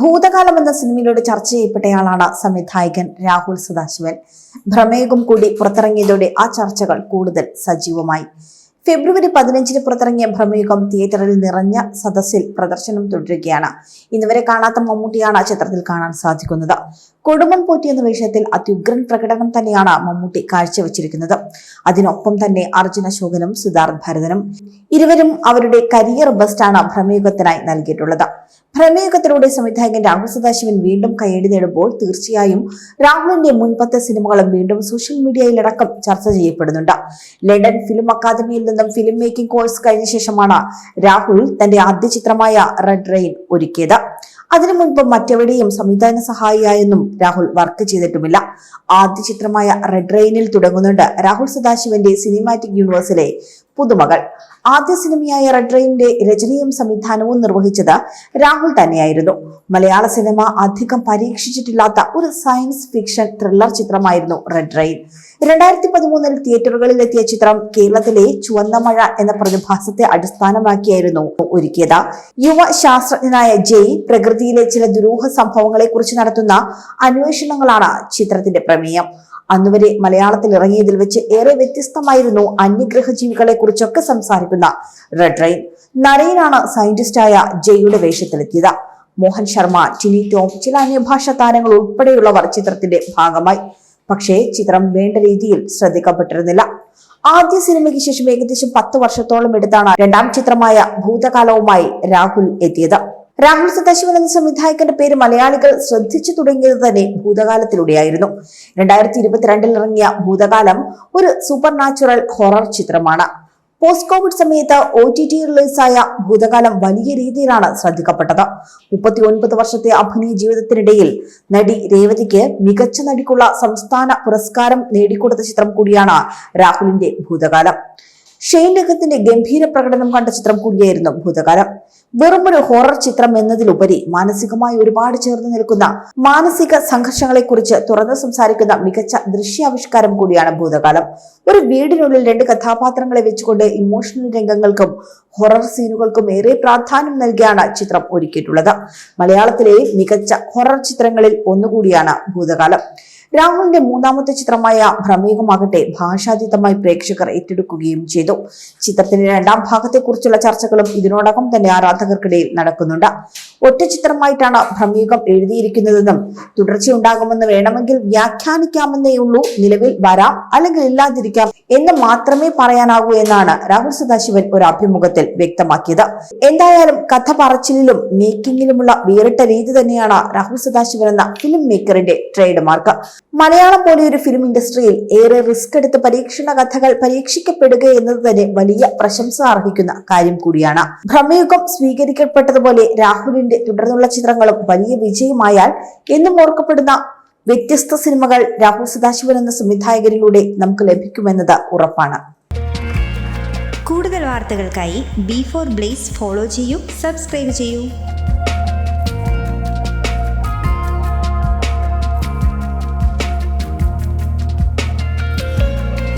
ഭൂതകാലം എന്ന സിനിമയിലൂടെ ചർച്ച ചെയ്യപ്പെട്ടയാളാണ് സംവിധായകൻ രാഹുൽ സദാശിവൻ. ഭ്രമേകം കൂടി പുറത്തിറങ്ങിയതോടെ ആ ചർച്ചകൾ കൂടുതൽ സജീവമായി. ഫെബ്രുവരി പതിനഞ്ചിന് പുറത്തിറങ്ങിയ ഭ്രമയുഗം തിയേറ്ററിൽ നിറഞ്ഞ സദസ്സിൽ പ്രദർശനം തുടരുകയാണ്. ഇന്നുവരെ കാണാത്ത മമ്മൂട്ടിയാണ് ചിത്രത്തിൽ കാണാൻ സാധിക്കുന്നത്. കൊടുമൺ പോറ്റി എന്ന വിഷയത്തിൽ അത്യുഗ്രൻ പ്രകടനം തന്നെയാണ് മമ്മൂട്ടി കാഴ്ചവെച്ചിരിക്കുന്നത്. അതിനൊപ്പം തന്നെ അർജുന ശോകനും സിദ്ധാർത്ഥ് ഭരതനും. ഇരുവരും അവരുടെ കരിയർ ബെസ്റ്റാണ് ഭ്രമയുഗത്തിനായി നൽകിയിട്ടുള്ളത്. ഭ്രമയുഗത്തിലൂടെ സംവിധായകൻ രാഹുൽ സദാശിവൻ വീണ്ടും കൈയടി നേടുമ്പോൾ തീർച്ചയായും രാഹുലിന്റെ മുൻപത്തെ സിനിമകളും വീണ്ടും സോഷ്യൽ മീഡിയയിലടക്കം ചർച്ച ചെയ്യപ്പെടുന്നുണ്ട്. ലണ്ടൻ ഫിലിം അക്കാദമിയിൽ നിന്നും ഫിലിം മേക്കിംഗ് കോഴ്സ് കഴിഞ്ഞ ശേഷമാണ് രാഹുൽ തന്റെ ആദ്യ ചിത്രമായ റെഡ് റെയിൻ ഒരുക്കിയത്. അതിനു മുൻപ് മറ്റെവിടെയും സംവിധാന സഹായിയായൊന്നും രാഹുൽ വർക്ക് ചെയ്തിട്ടുമില്ല. ആദ്യ ചിത്രമായ റെഡ് റെയിനിൽ തുടങ്ങുന്നുണ്ട് രാഹുൽ സദാശിവന്റെ സിനിമാറ്റിക് യൂണിവേഴ്സിലെ പുതുമകൾ. ആദ്യ സിനിമയായ റെഡ് റെയിനിന്റെ രചനയും സംവിധാനവും നിർവഹിച്ചത് രാഹുൽ തന്നെയായിരുന്നു. മലയാള സിനിമ അധികം പരീക്ഷിച്ചിട്ടില്ലാത്ത ഒരു സയൻസ് ഫിക്ഷൻ ത്രില്ലർ ചിത്രമായിരുന്നു റെഡ് റെയിൻ രണ്ടായിരത്തി പതിമൂന്നിൽ തിയേറ്ററുകളിൽ എത്തിയ ചിത്രം കേരളത്തിലെ ചുവന്ന മഴ എന്ന പ്രതിഭാസത്തെ അടിസ്ഥാനമാക്കിയായിരുന്നു ഒരുക്കിയത്. യുവ ശാസ്ത്രജ്ഞനായ ജയ് പ്രകൃതിയിലെ ചില ദുരൂഹ സംഭവങ്ങളെ കുറിച്ച് നടത്തുന്ന അന്വേഷണങ്ങളാണ് ചിത്രത്തിന്റെ പ്രമേയം. അന്നുവരെ മലയാളത്തിൽ ഇറങ്ങിയതിൽ വെച്ച് ഏറെ വ്യത്യസ്തമായിരുന്നു അന്യഗ്രഹ ജീവികളെ കുറിച്ചൊക്കെ സംസാരിക്കുന്ന റെഡ് റെയിൻ നരയിലാണ് സയന്റിസ്റ്റായ ജയുടെ വേഷത്തിലെത്തിയത്. മോഹൻ ശർമ്മ ടിനി ടോം ചില അന്യഭാഷ താരങ്ങൾ ഉൾപ്പെടെയുള്ളവർ ചിത്രത്തിന്റെ ഭാഗമായി. പക്ഷേ ചിത്രം വേണ്ട രീതിയിൽ ശ്രദ്ധിക്കപ്പെട്ടിരുന്നില്ല. ആദ്യ സിനിമയ്ക്ക് ശേഷം ഏകദേശം പത്ത് വർഷത്തോളം എടുത്താണ് രണ്ടാം ചിത്രമായ ഭൂതകാലവുമായി രാഹുൽ എത്തിയത്. രാഹുൽ സദാശിവൻ എന്ന സംവിധായകന്റെ പേര് മലയാളികൾ ശ്രദ്ധിച്ചു തുടങ്ങിയത് തന്നെ ഭൂതകാലത്തിലൂടെയായിരുന്നു. രണ്ടായിരത്തി ഇരുപത്തിരണ്ടിൽ ഇറങ്ങിയ ഭൂതകാലം ഒരു സൂപ്പർ നാച്ചുറൽ ഹൊറർ ചിത്രമാണ്. പോസ്റ്റ് കോവിഡ് സമയത്ത് ഒ ടി ടി റിലീസായ ഭൂതകാലം വലിയ രീതിയിലാണ് ശ്രദ്ധിക്കപ്പെട്ടത്. മുപ്പത്തി ഒൻപത് വർഷത്തെ അഭിനയ ജീവിതത്തിനിടയിൽ നടി രേവതിക്ക് മികച്ച നടിക്കുള്ള സംസ്ഥാന പുരസ്കാരം നേടിക്കൊടുത്ത ചിത്രം കൂടിയാണ് രാഹുലിന്റെ ഭൂതകാലം. ഷെയ്ൻ ഗംഭീര പ്രകടനം കണ്ട ചിത്രം കൂടിയായിരുന്നു ഭൂതകാലം. വെറുമൊരു ഹൊറർ ചിത്രം എന്നതിലുപരി മാനസികമായി ഒരുപാട് ചേർന്ന് നിൽക്കുന്ന മാനസിക സംഘർഷങ്ങളെ കുറിച്ച് തുറന്നു സംസാരിക്കുന്ന മികച്ച ദൃശ്യാവിഷ്കാരം കൂടിയാണ് ഭൂതകാലം. ഒരു വീടിനുള്ളിൽ രണ്ട് കഥാപാത്രങ്ങളെ വെച്ചുകൊണ്ട് ഇമോഷണൽ രംഗങ്ങൾക്കും ഹൊറർ സീനുകൾക്കും ഏറെ പ്രാധാന്യം നൽകിയാണ് ചിത്രം ഒരുക്കിയിട്ടുള്ളത്. മലയാളത്തിലെ മികച്ച ഹൊറർ ചിത്രങ്ങളിൽ ഒന്നുകൂടിയാണ് ഭൂതകാലം. രാഹുലിന്റെ മൂന്നാമത്തെ ചിത്രമായ ഭ്രമീകമാകട്ടെ ഭാഷാതീതമായി പ്രേക്ഷകർ ഏറ്റെടുക്കുകയും ചെയ്തു. ചിത്രത്തിന്റെ രണ്ടാം ഭാഗത്തെക്കുറിച്ചുള്ള ചർച്ചകളും ഇതിനോടകം തന്നെ ആരാധകർക്കിടയിൽ നടക്കുന്നുണ്ട്. ഒറ്റ ചിത്രമായിട്ടാണ് ഭ്രമീകം എഴുതിയിരിക്കുന്നതെന്നും തുടർച്ചയുണ്ടാകുമെന്ന് വേണമെങ്കിൽ വ്യാഖ്യാനിക്കാമെന്നേ ഉള്ളൂ. നിലവിൽ വരാം അല്ലെങ്കിൽ ഇല്ലാതിരിക്കാം എന്ന് മാത്രമേ പറയാനാകൂ എന്നാണ് രാഹുൽ സദാശിവൻ ഒരു അഭിമുഖത്തിൽ വ്യക്തമാക്കിയത്. എന്തായാലും കഥ പറച്ചിലും മേക്കിങ്ങിലുമുള്ള വേറിട്ട രീതി തന്നെയാണ് രാഹുൽ സദാശിവൻ എന്ന ഫിലിം മേക്കറിന്റെ ട്രേഡ് മാർക്ക് മലയാളം പോലെ ഒരു ഫിലിം ഇൻഡസ്ട്രിയിൽ ഏറെ റിസ്ക് എടുത്ത് പരീക്ഷണ കഥകൾ പരീക്ഷിക്കപ്പെടുക എന്നത് തന്നെ വലിയ പ്രശംസ അർഹിക്കുന്ന കാര്യം കൂടിയാണ്. ഭ്രമയുഗം സ്വീകരിക്കപ്പെട്ടതുപോലെ രാഹുലിന്റെ തുടർന്നുള്ള ചിത്രങ്ങളും വലിയ വിജയമായാൽ എന്നും ഓർക്കപ്പെടുന്ന വ്യത്യസ്ത സിനിമകൾ രാഹുൽ സദാശിവൻ എന്ന സംവിധായകരിലൂടെ നമുക്ക് ലഭിക്കുമെന്നത് ഉറപ്പാണ്. കൂടുതൽ വാർത്തകൾക്കായി ബി ഫോർ ബ്ലേസ് ഫോളോ ചെയ്യൂ സബ്സ്ക്രൈബ് ചെയ്യൂ.